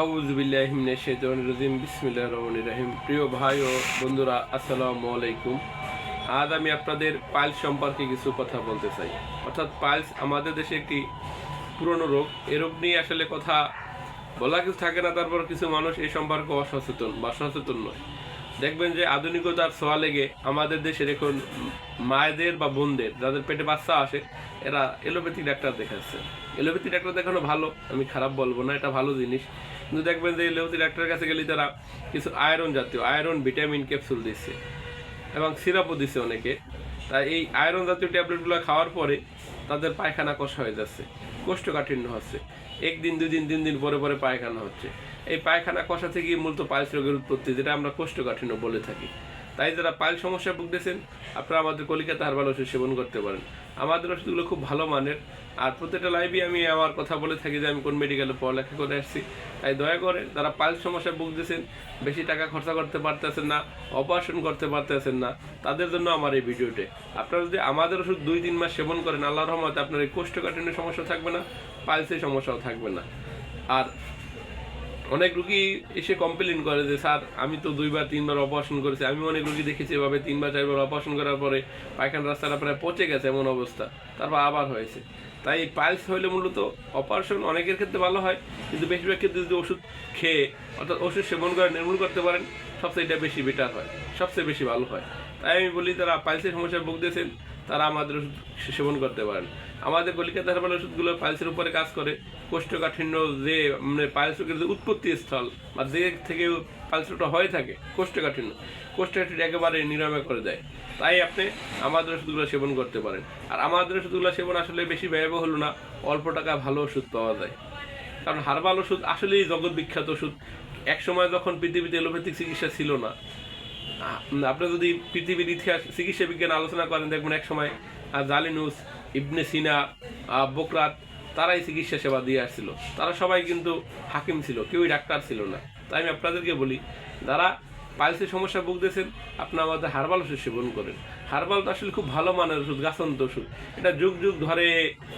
আউজবিল্লাহিমিনে শেতন রজিম বিসমিল্লাহ রহমান রাহিম। প্রিয় ভাই ও বন্ধুরা, আসসালামু আলাইকুম। আজ আমি আপনাদের পাইলস সম্পর্কে কিছু কথা বলতে চাই। অর্থাৎ পাইলস আমাদের দেশে একটি পুরনো রোগ। এ রোগ নিয়ে আসলে কথা বলা কিছু থাকে না, তারপর কিছু মানুষ এই সম্পর্কে অসচেতন বা সচেতন নয়। দেখবেন যে আধুনিকতার ছোঁয়া লেগে আমাদের দেশের এখন মায়েদের বা বোনদের, যাদের পেটে বাচ্চা আসে, এরা এলোপ্যাথি ডাক্তার দেখাচ্ছে। এলোপ্যাথি ডাক্তার দেখানো ভালো, আমি খারাপ বলব না, এটা ভালো জিনিস। কিন্তু দেখবেন যে এলোপ্যাথি ডাক্তারের কাছে গেলে তারা কিছু আয়রন জাতীয়, আয়রন ভিটামিন, ক্যাপসুল দিচ্ছে এবং সিরাপও দিচ্ছে অনেকে। তাই এই আয়রন জাতীয় ট্যাবলেটগুলো খাওয়ার পরে তাদের পায়খানা কষা হয়ে যাচ্ছে, কোষ্ঠকাঠিন্য হচ্ছে। একদিন, দুই দিন, তিন দিন পরে পরে পায়খানা হচ্ছে। এই পায়খানা কষা থেকে মূলত পাইলস রোগের উৎপত্তি, যেটা আমরা কোষ্ঠকাঠিন্য বলে থাকি। তাই যারা পাইল সমস্যায় ভুগতেছেন, আপনারা আমাদের কলিকাতা হারবাল ওষুধ সেবন করতে পারেন। আমাদের ওষুধগুলো খুব ভালো মানের। আর প্রত্যেকটা লাইভে আমি আমার কথা বলে থাকি যে আমি কোন মেডিকেলে পড়ালেখা করে আসছি। তাই দয়া করে যারা পাইল সমস্যায় ভুগতেছেন, বেশি টাকা খরচা করতে পারতেছেন না অপারেশন করতে পারতেছেন না, তাদের জন্য আমার এই ভিডিওটি আপনারা যদি আমাদের ওষুধ দুই, তিন মাস সেবন করেন আল্লাহ রহমতে আপনার এই কোষ্ঠকাঠিন্য সমস্যা থাকবে না পাইলসের সমস্যাও থাকবে না। আর অনেক রুগী এসে কমপ্লেন করে যে, স্যার, আমি তো দুইবার, তিনবার অপারেশন করেছি। আমি অনেক রুগী দেখেছি এভাবে তিনবার, চারবার অপারেশন করার পরে পায়খানা রাস্তাটা প্রায় পচে গেছে এমন অবস্থা। তারপর আবার হয়েছে। তাই পাইলস হইলে মূলত অপারেশন অনেকের ক্ষেত্রে ভালো হয়, কিন্তু বেশিরভাগ ক্ষেত্রে যদি ওষুধ খেয়ে অর্থাৎ ওষুধ সেবন করে নির্মূল করতে পারেন সবচেয়ে এটা বেশি বেটার হয়, সবচেয়ে বেশি ভালো হয়। তাই আমি বলি, তারা পাইলসের সমস্যায় ভুগতেছেন তারা আমাদের ওষুধ সেবন করতে পারেন। আমাদের কলিকাতা হারবাল ওষুধগুলো পাইলসের উপরে কাজ করে। কোষ্ঠকাঠিন্য যে মানে রোগের যে উৎপত্তি স্থল বা যে থেকে পাইলস হয়ে থাকে, কোষ্ঠকাঠিন্য কোষ্ঠকাঠিন্য একেবারে নিরাময় করে দেয়। তাই আপনি আমাদের ওষুধগুলো সেবন করতে পারেন। আর আমাদের ওষুধগুলো সেবন আসলে বেশি ব্যয়বহুল না, অল্প টাকা ভালো ওষুধ পাওয়া যায়। কারণ হারবাল ওষুধ আসলেই জগৎ বিখ্যাত ওষুধ। এক সময় যখন পৃথিবীতে এলোপ্যাথিক চিকিৎসা ছিল না আপনি যদি পৃথিবীর ইতিহাস, চিকিৎসা বিজ্ঞান আলোচনা করেন, দেখবেন এক সময় জালিনুস ইবনে সিনা বকরাত, তারাই চিকিৎসা সেবা দিয়ে আসছিল। তারা সবাই কিন্তু হাকিম ছিল, কেউই ডাক্তার ছিল না। তাই আমি আপনাদেরকে বলি, যারা পাইলসের সমস্যা ভুগতেছেন, আপনি আমাদের হার্বাল ওষুধ সেবন করেন। হার্বাল তো আসলে খুব ভালো মানের ওষুধ, গাছন্ত ওষুধ। এটা যুগ যুগ ধরে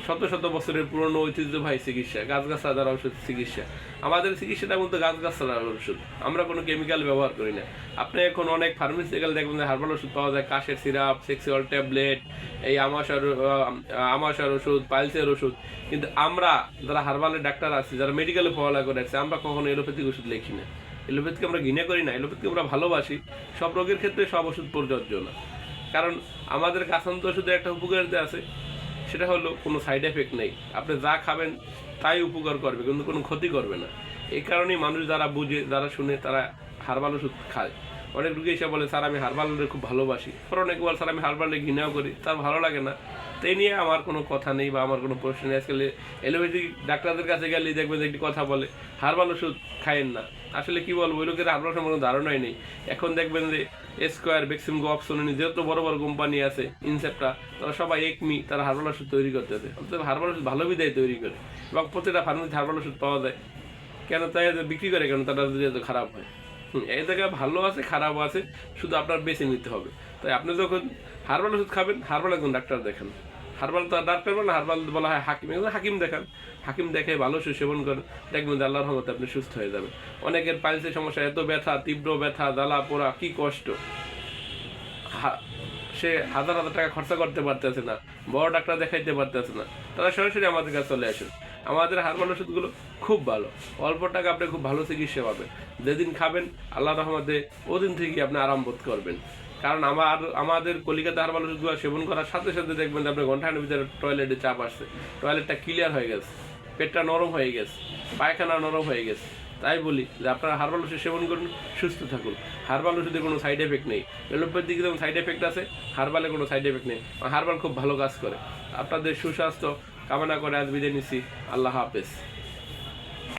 শত শত বছরের পুরনো ঐতিহ্যবাহী চিকিৎসা, গাছগাছা দ্বারা ওষুধ চিকিৎসা। আমাদের চিকিৎসাটা মধ্যে গাছগাছা দ্বারা ওষুধ, আমরা কোনো কেমিক্যাল ব্যবহার করি না। আপনি এখন অনেক ফার্মেসি গেলে দেখবেন যে হার্বাল ওষুধ পাওয়া যায়, কাশের সিরাপ সেক্সুয়াল ট্যাবলেট এই আমাশার আমাশার ওষুধ, পাইলসের ওষুধ। কিন্তু আমরা যারা হার্বালের ডাক্তার আছি, যারা মেডিকেলে পড়ালেখা করে আছে আমরা কখনো এলোপ্যাথিক ওষুধ লিখি না। এলোপ্যাথিকে আমরা ঘৃণা করি না, এলোপ্যাথিকে আমরা ভালোবাসি। সব রোগের ক্ষেত্রে সব ওষুধ প্রযোজ্য না। কারণ আমাদের কাছান্ত ওষুধের একটা উপকারিতা আছে, সেটা হলো কোনো সাইড এফেক্ট নেই। আপনি যা খাবেন তাই উপকার করবে, কিন্তু কোনো ক্ষতি করবে না। এই কারণেই মানুষ যারা বুঝে, যারা শুনে, তারা হারবাল ওষুধ খায়। অনেক রুগী এসে বলে, স্যার, আমি হারবালের খুব ভালোবাসি। পর অনেক বল, স্যার, আমি হারবালের ঘৃণাও করি। তার ভালো লাগে না। তাই নিয়ে আমার কোনো কথা নেই বা আমার কোনো প্রশ্ন নেই। আজকাল এলোপ্যাথিক ডাক্তারদের কাছে গেলে দেখবেন একটি কথা বলে, হারবাল ওষুধ খায়েন না। আসলে কি বলব? ওই লোকের হারবাল সম্পর্কে ধারণাই নেই। এখন দেখবেন যে স্কোয়ার গো অপশন যত বড় বড় কোম্পানি আছে ইনসেপ্টা তারা সবাই একমি তারা হারবাল ওষুধ তৈরি করতেছে অর্থাৎ হারবাল ওষুধ ভালো বিদায় তৈরি করে। এবং প্রতিটা ফার্মেসি হারবাল ওষুধ পাওয়া যায়। কেন তাই বিক্রি করে? কেন তারা যদি এত খারাপ হয়? এই জায়গায় ভালো আছে, খারাপও আছে, শুধু আপনার বেছে নিতে হবে। তাই আপনি যখন হার্বাল ওষুধ খাবেন, হারবাল একজন ডাক্তার দেখান। হারবাল তো আর ডাক্তার বলে হারবাল বলা হয় হাকিম। একজন হাকিম দেখান, হাকিম দেখে ভালো ওষুধ সেবন করেন, দেখবেন আল্লাহর রহমতে আপনি সুস্থ হয়ে যাবেন। অনেকের পাইলসের সমস্যা, এত ব্যথা, তীব্র ব্যথা, জ্বালা, পোড়া, কি কষ্ট। সে হাজার হাজার টাকা খরচা করতে পারতেছে না, বড় ডাক্তার দেখাইতে পারতেছে না। তারা সরাসরি আমাদের কাছে চলে আসেন। আমাদের হারবাল ওষুধগুলো খুব ভালো, অল্প টাকা আপনি খুব ভালো চিকিৎসা পাবেন। যেদিন খাবেন আল্লাহ রহমতে ওদিন থেকে আপনি আরাম বোধ করবেন। কারণ আমার, আমাদের কলিকাতা হারবাল ওষুধগুলো সেবন করার সাথে সাথে দেখবেন যে আপনার ঘন্টাখানের ভিতরে টয়লেটে চাপ আসছে। টয়লেটটা ক্লিয়ার হয়ে গেছে। পেটটা নরম হয়ে গেছে। পায়খানা নরম হয়ে গেছে। তাই বলি যে আপনারা হার্বাল ওষুধ সেবন করুন, সুস্থ থাকুন। হার্বাল ওষুধে কোনো সাইড এফেক্ট নেই। এলোপ্যাথিক যেমন সাইড এফেক্ট আছে, হার্বালে কোনো সাইড এফেক্ট নেই। হার্বাল খুব ভালো কাজ করে। আপনাদের সুস্বাস্থ্য কামনা করে আজ বিদায় নিচ্ছি। আল্লাহ হাফেজ।